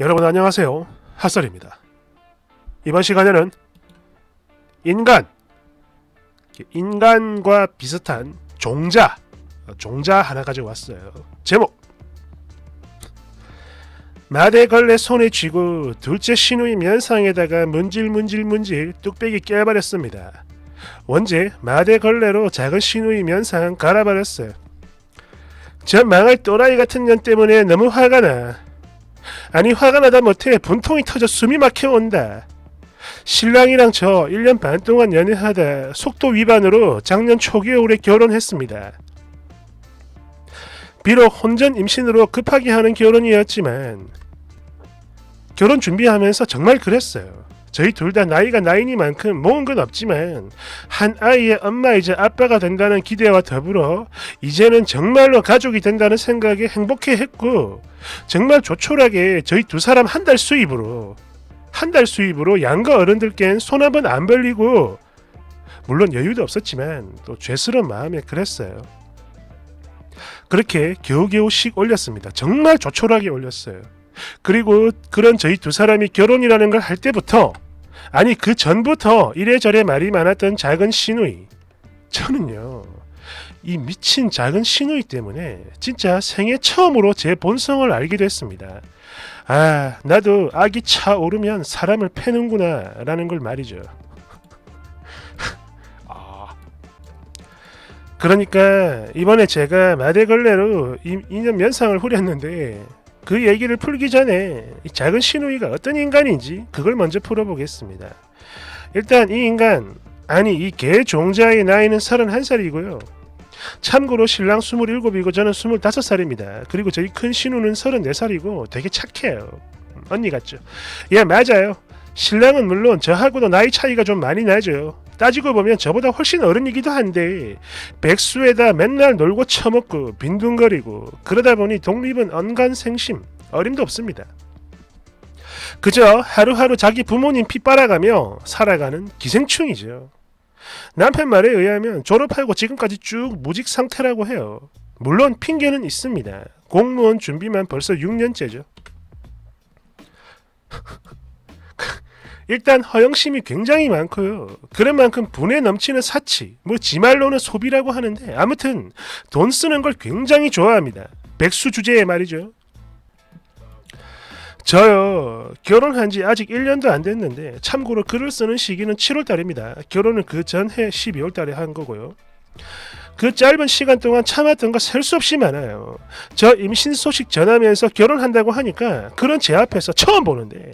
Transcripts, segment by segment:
여러분 안녕하세요. 핫설입니다. 이번 시간에는 인간, 인간과 비슷한 종자, 종자 하나 가지고 왔어요. 제목 마대걸레 손에 쥐고 둘째 신우이 면상에다가 문질문질 문질 뚝배기 깨버렸습니다. 원제 마대걸레로 작은 신우이 면상 갈아버렸어요. 저 망할 또라이 같은 년 때문에 너무 화가 나. 아니 화가 나다 못해 분통이 터져 숨이 막혀온다. 신랑이랑 저 1년 반 동안 연애하다 속도 위반으로 작년 초겨울에 결혼했습니다. 비록 혼전 임신으로 급하게 하는 결혼이었지만 결혼 준비하면서 정말 그랬어요. 저희 둘 다 나이가 나이니만큼 모은 건 없지만 한 아이의 엄마이자 아빠가 된다는 기대와 더불어 이제는 정말로 가족이 된다는 생각에 행복해했고 정말 조촐하게 저희 두 사람 한 달 수입으로 한 달 수입으로 양가 어른들께는 손 한 번 안 벌리고 물론 여유도 없었지만 또 죄스러운 마음에 그랬어요. 그렇게 겨우겨우 씩 올렸습니다. 정말 조촐하게 올렸어요. 그리고 그런 저희 두 사람이 결혼이라는 걸 할 때부터 아니 그 전부터 이래저래 말이 많았던 작은 시누이 저는요 이 미친 작은 시누이 때문에 진짜 생애 처음으로 제 본성을 알게 됐습니다. 아 나도 악이 차오르면 사람을 패는구나 라는 걸 말이죠. 아. 그러니까 이번에 제가 마대걸레로 이- 이년 면상을 후렸는데 그 얘기를 풀기 전에 이 작은 시누이가 어떤 인간인지 그걸 먼저 풀어보겠습니다. 일단 이 인간 아니 이 개 종자의 나이는 31살이고요. 참고로 신랑 27이고 저는 25살입니다. 그리고 저희 큰 신우는 34살이고 되게 착해요. 음, 언니 같죠? 예 맞아요. 신랑은 물론 저하고도 나이 차이가 좀 많이 나죠. 따지고 보면 저보다 훨씬 어른이기도 한데 백수에다 맨날 놀고 처먹고 빈둥거리고 그러다 보니 독립은 언간생심 어림도 없습니다. 그저 하루하루 자기 부모님 피 빨아가며 살아가는 기생충이죠. 남편 말에 의하면 졸업하고 지금까지 쭉 무직 상태라고 해요. 물론 핑계는 있습니다. 공무원 준비만 벌써 6년째죠. 일단 허영심이 굉장히 많고요. 그런 만큼 분에 넘치는 사치, 뭐 지말로는 소비라고 하는데 아무튼 돈 쓰는 걸 굉장히 좋아합니다. 백수 주제에 말이죠. 저요 결혼한 지 아직 1년도 안 됐는데 참고로 글을 쓰는 시기는 7월 달입니다. 결혼은 그 전해 12월 달에 한 거고요. 그 짧은 시간 동안 참았던 거셀수 없이 많아요. 저 임신 소식 전하면서 결혼한다고 하니까 그런 제 앞에서 처음 보는데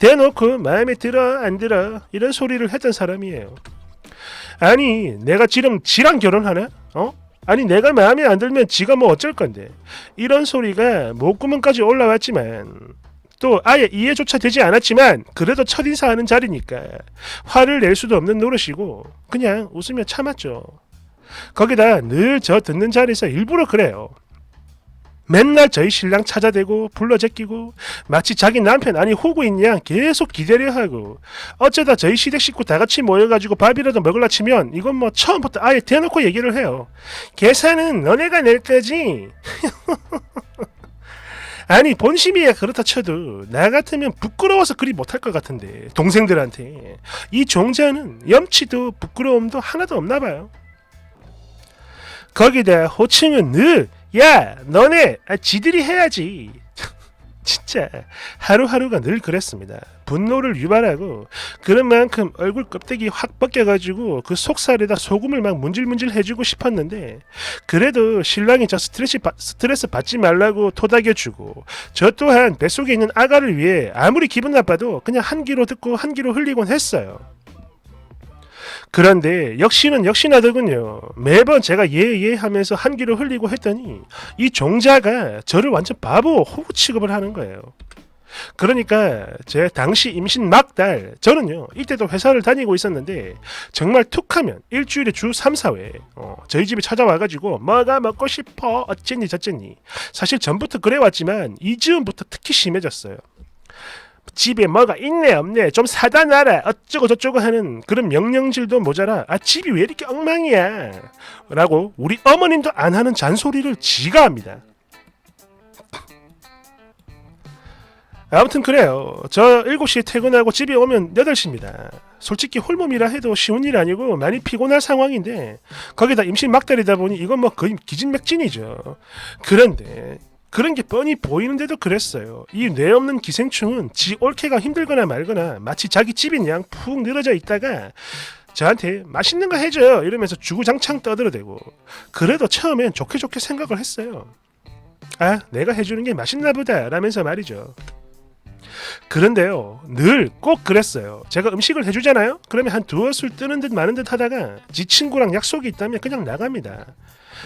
대놓고 마음에 들어 안 들어 이런 소리를 했던 사람이에요. 아니 내가 지금 지랑 결혼하나? 어? 아니 내가 마음에 안 들면 지가 뭐 어쩔 건데 이런 소리가 목구멍까지 올라왔지만 또 아예 이해조차 되지 않았지만 그래도 첫 인사하는 자리니까 화를 낼 수도 없는 노릇이고 그냥 웃으며 참았죠. 거기다 늘 저 듣는 자리에서 일부러 그래요. 맨날 저희 신랑 찾아대고 불러 제끼고 마치 자기 남편 아니 호구인 양 계속 기다려 하고 어쩌다 저희 시댁 식구 다 같이 모여가지고 밥이라도 먹을라 치면 이건 뭐 처음부터 아예 대놓고 얘기를 해요. 계산은 너네가 낼 거지. 아니 본심이야 그렇다 쳐도 나 같으면 부끄러워서 그리 못할 것 같은데 동생들한테 이 종자는 염치도 부끄러움도 하나도 없나 봐요. 거기다 호칭은 늘 야 너네 아, 지들이 해야지. 진짜 하루하루가 늘 그랬습니다. 분노를 유발하고 그런 만큼 얼굴 껍데기 확 벗겨가지고 그 속살에다 소금을 막 문질문질 해주고 싶었는데 그래도 신랑이 저 스트레스, 받- 스트레스 받지 말라고 토닥여주고 저 또한 뱃속에 있는 아가를 위해 아무리 기분 나빠도 그냥 한 귀로 듣고 한 귀로 흘리곤 했어요 그런데 역시는 역시나더군요. 매번 제가 예예 하면서 한 귀로 흘리고 했더니 이 종자가 저를 완전 바보 호구 취급을 하는 거예요. 그러니까 제 당시 임신 막달 저는요 이때도 회사를 다니고 있었는데 정말 툭하면 일주일에 주 3, 4회 어, 저희 집에 찾아와가지고 뭐가 먹고 싶어 어쨌니 저쨌니 사실 전부터 그래왔지만 이즈음부터 특히 심해졌어요. 집에 뭐가 있네 없네 좀 사다 놔라 어쩌고 저쩌고 하는 그런 명령질도 모자라 아 집이 왜 이렇게 엉망이야 라고 우리 어머님도 안 하는 잔소리를 지가 합니다 아무튼 그래요. 저 7시에 퇴근하고 집에 오면 8시입니다. 솔직히 홀몸이라 해도 쉬운 일 아니고 많이 피곤할 상황인데 거기다 임신 막달이다 보니 이건 뭐 거의 기진맥진이죠. 그런데 그런 게 뻔히 보이는데도 그랬어요. 이 뇌 없는 기생충은 지 옳게가 힘들거나 말거나 마치 자기 집인 양 푹 늘어져 있다가 저한테 맛있는 거 해줘요 이러면서 주구장창 떠들어대고 그래도 처음엔 좋게 좋게 생각을 했어요. 아 내가 해주는 게 맛있나 보다 라면서 말이죠. 그런데요 늘 꼭 그랬어요. 제가 음식을 해주잖아요. 그러면 한 두어 술 뜨는 듯 마는 듯 하다가 지 친구랑 약속이 있다면 그냥 나갑니다.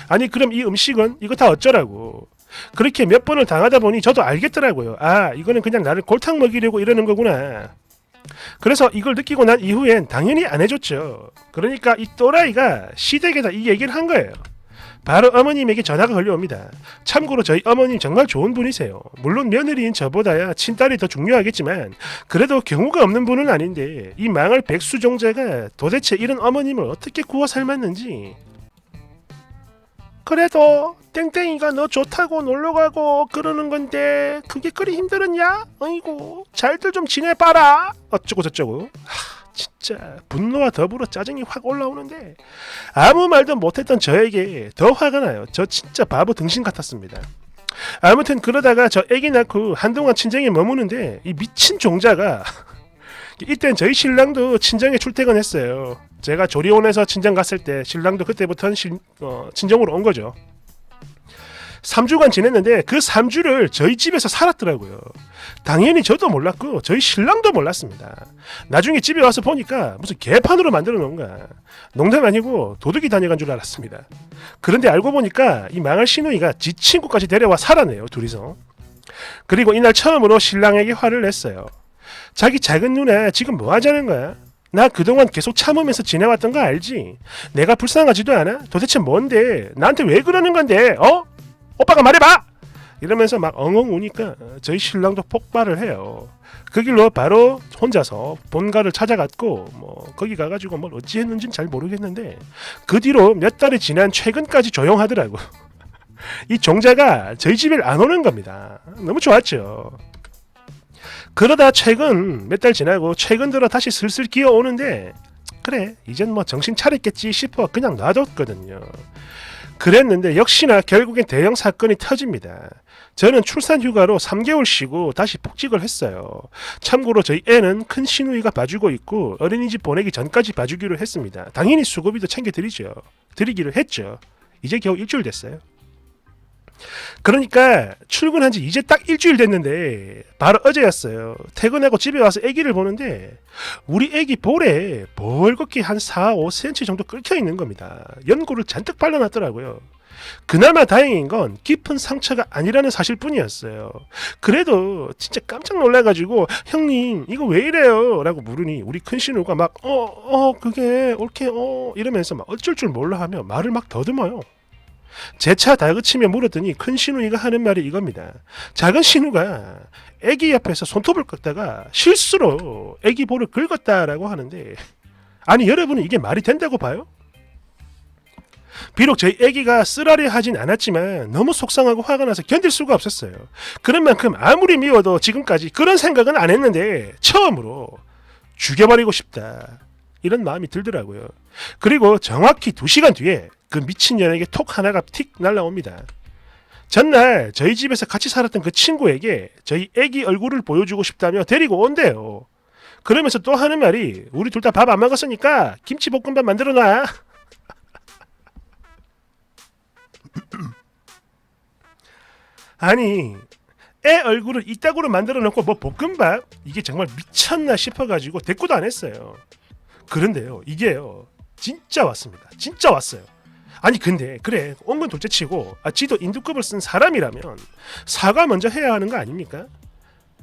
아니 그럼 이 음식은 이거 다 어쩌라고 그렇게 몇 번을 당하다 보니 저도 알겠더라고요. 아 이거는 그냥 나를 골탕 먹이려고 이러는 거구나. 그래서 이걸 느끼고 난 이후엔 당연히 안 해줬죠. 그러니까 이 또라이가 시댁에다 이 얘기를 한 거예요. 바로 어머님에게 전화가 걸려옵니다. 참고로 저희 어머님 정말 좋은 분이세요. 물론 며느리인 저보다야 친딸이 더 중요하겠지만 그래도 경우가 없는 분은 아닌데 이 망할 백수종자가 도대체 이런 어머님을 어떻게 구워 삶았는지 그래도 땡땡이가 너 좋다고 놀러 가고 그러는 건데 그게 그리 힘들었냐? 어이구 잘들 좀 지내봐라 어쩌고 저쩌고 하, 진짜 분노와 더불어 짜증이 확 올라오는데 아무 말도 못했던 저에게 더 화가 나요 저 진짜 바보 등신 같았습니다 아무튼 그러다가 저 애기 낳고 한동안 친정에 머무는데 이 미친 종자가 이땐 저희 신랑도 친정에 출퇴근했어요. 제가 조리원에서 친정 갔을 때 신랑도 그때부터는 신- 어, 친정으로 온 거죠. 3주간 지냈는데 그 3주를 저희 집에서 살았더라고요. 당연히 저도 몰랐고 저희 신랑도 몰랐습니다. 나중에 집에 와서 보니까 무슨 개판으로 만들어 놓은 거야. 농담 아니고 도둑이 다녀간 줄 알았습니다. 그런데 알고 보니까 이 망할 시누이가 지 친구까지 데려와 살아내요 둘이서. 그리고 이날 처음으로 신랑에게 화를 냈어요. 자기 작은 누나 지금 뭐 하자는 거야? 나 그동안 계속 참으면서 지내왔던 거 알지? 내가 불쌍하지도 않아? 도대체 뭔데? 나한테 왜 그러는 건데? 어? 오빠가 말해봐! 이러면서 막 엉엉 우니까 저희 신랑도 폭발을 해요. 그 길로 바로 혼자서 본가를 찾아갔고 뭐 거기 가가지고 뭘 어찌 했는지는 잘 모르겠는데 그 뒤로 몇 달이 지난 최근까지 조용하더라고. 이 종자가 저희 집에 안 오는 겁니다. 너무 좋았죠. 그러다 최근 몇 달 지나고 최근 들어 다시 슬슬 기어오는데 그래 이젠 뭐 정신 차렸겠지 싶어 그냥 놔뒀거든요. 그랬는데 역시나 결국엔 대형 사건이 터집니다. 저는 출산 휴가로 3개월 쉬고 다시 복직을 했어요. 참고로 저희 애는 큰 시누이가 봐주고 있고 어린이집 보내기 전까지 봐주기로 했습니다. 당연히 수고비도 챙겨드리죠. 드리기로 했죠. 이제 겨우 일주일 됐어요. 그러니까 출근한 지 이제 딱 일주일 됐는데 바로 어제였어요. 퇴근하고 집에 와서 아기를 보는데 우리 아기 볼에 벌겋게 한 4, 5cm 정도 끓여 있는 겁니다. 연고를 잔뜩 발라놨더라고요. 그나마 다행인 건 깊은 상처가 아니라는 사실뿐이었어요. 그래도 진짜 깜짝 놀라가지고 형님 이거 왜 이래요? 라고 물으니 우리 큰 신우가 막 어어 그게 옳게 어 이러면서 막 어쩔 줄 몰라 하며 말을 막 더듬어요. 제차 다그치며 물었더니 큰 신우이가 하는 말이 이겁니다. 작은 신우가 애기 옆에서 손톱을 꺾다가 실수로 애기 볼을 긁었다라고 하는데 아니 여러분은 이게 말이 된다고 봐요? 비록 저희 애기가 쓰라리 하진 않았지만 너무 속상하고 화가 나서 견딜 수가 없었어요. 그런 만큼 아무리 미워도 지금까지 그런 생각은 안 했는데 처음으로 죽여버리고 싶다. 이런 마음이 들더라고요. 그리고 정확히 2시간 뒤에 그 미친년에게 톡 하나가 틱 날라옵니다. 전날 저희 집에서 같이 살았던 그 친구에게 저희 애기 얼굴을 보여주고 싶다며 데리고 온대요. 그러면서 또 하는 말이 우리 둘 다 밥 안 먹었으니까 김치볶음밥 만들어 놔. 아니 애 얼굴을 이따구로 만들어 놓고 뭐 볶음밥 이게 정말 미쳤나 싶어가지고 대꾸도 안 했어요. 그런데요 이게요 진짜 왔습니다. 진짜 왔어요. 아니 근데 그래 온건 둘째치고 아 지도 인두급을 쓴 사람이라면 사과 먼저 해야 하는 거 아닙니까?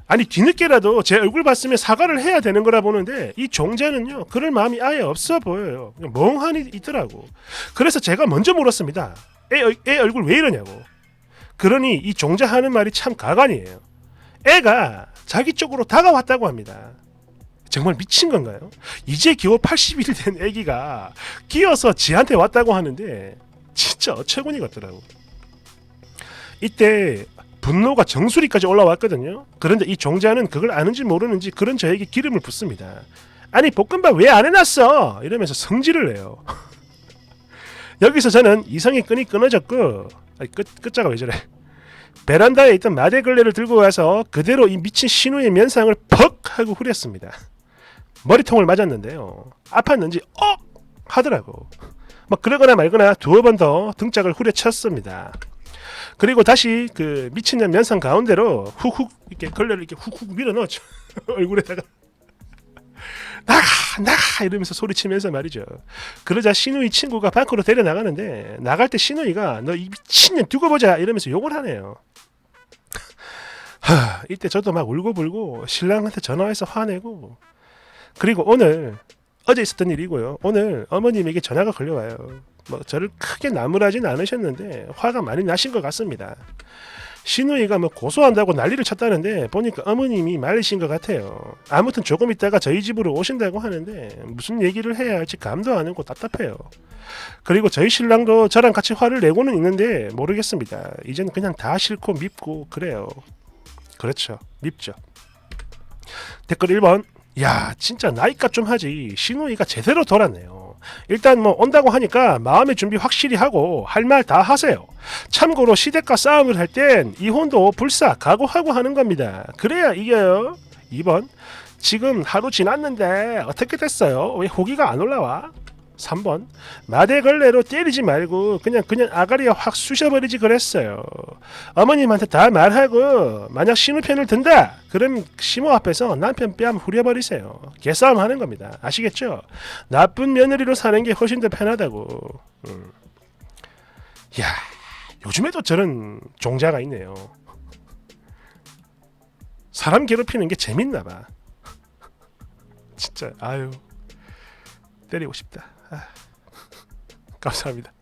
아니 뒤늦게라도 제 얼굴 봤으면 사과를 해야 되는 거라 보는데 이 종자는요 그럴 마음이 아예 없어 보여요. 멍하니 있더라고. 그래서 제가 먼저 물었습니다 애, 얼- 애 얼굴 왜 이러냐고. 그러니 이 종자 하는 말이 참 가관이에요. 애가 자기 쪽으로 다가왔다고 합니다 정말 미친 건가요? 이제 겨우 80일 된 애기가 끼어서 지한테 왔다고 하는데 진짜 어처구니 같더라고. 이때 분노가 정수리까지 올라왔거든요. 그런데 이 종자는 그걸 아는지 모르는지 그런 저에게 기름을 붓습니다. 아니 볶음밥 왜 안 해놨어? 이러면서 성질을 내요. 여기서 저는 이성의 끈이 끊어졌고 아니, 끝 끝자가 왜 저래? 베란다에 있던 마대 걸레를 들고 와서 그대로 이 미친 신우의 면상을 퍽 하고 후렸습니다. 머리통을 맞았는데요. 아팠는지 어 하더라고. 막 그러거나 말거나 두어 번 더 등짝을 후려쳤습니다. 그리고 다시 그 미친년 면상 가운데로 훅훅 이렇게 걸레를 이렇게 훅훅 밀어넣었죠. 얼굴에다가 나가 나가 이러면서 소리치면서 말이죠. 그러자 신우이 친구가 밖으로 데려 나가는데 나갈 때 신우이가 너 이 미친년 두고 보자 이러면서 욕을 하네요. 하, 이때 저도 막 울고불고 신랑한테 전화해서 화내고 그리고 오늘 어제 있었던 일이고요. 오늘 어머님에게 전화가 걸려와요. 뭐 저를 크게 나무라진 않으셨는데 화가 많이 나신 것 같습니다. 신우이가 뭐 고소한다고 난리를 쳤다는데 보니까 어머님이 말리신 것 같아요. 아무튼 조금 있다가 저희 집으로 오신다고 하는데 무슨 얘기를 해야 할지 감도 안 오고 답답해요. 그리고 저희 신랑도 저랑 같이 화를 내고는 있는데 모르겠습니다. 이젠 그냥 다 싫고 밉고 그래요. 그렇죠. 밉죠. 댓글 1번. 야, 진짜 나이값 좀 하지. 신우이가 제대로 돌았네요. 일단 뭐 온다고 하니까 마음의 준비 확실히 하고 할 말 다 하세요. 참고로 시댁과 싸움을 할 땐 이혼도 불사 각오하고 하는 겁니다. 그래야 이겨요. 2번. 지금 하루 지났는데 어떻게 됐어요? 왜 호기가 안 올라와? 3번. 마대걸레로 때리지 말고 그냥 그냥 아가리에 확 쑤셔버리지 그랬어요. 어머님한테 다 말하고 만약 신우 편을 든다 그럼 시모 앞에서 남편 뺨 후려버리세요 개싸움 하는 겁니다 아시겠죠 나쁜 며느리로 사는 게 훨씬 더 편하다고 음. 야 요즘에도 저런 종자가 있네요 사람 괴롭히는 게 재밌나 봐 진짜 아유 때리고 싶다 아. 감사합니다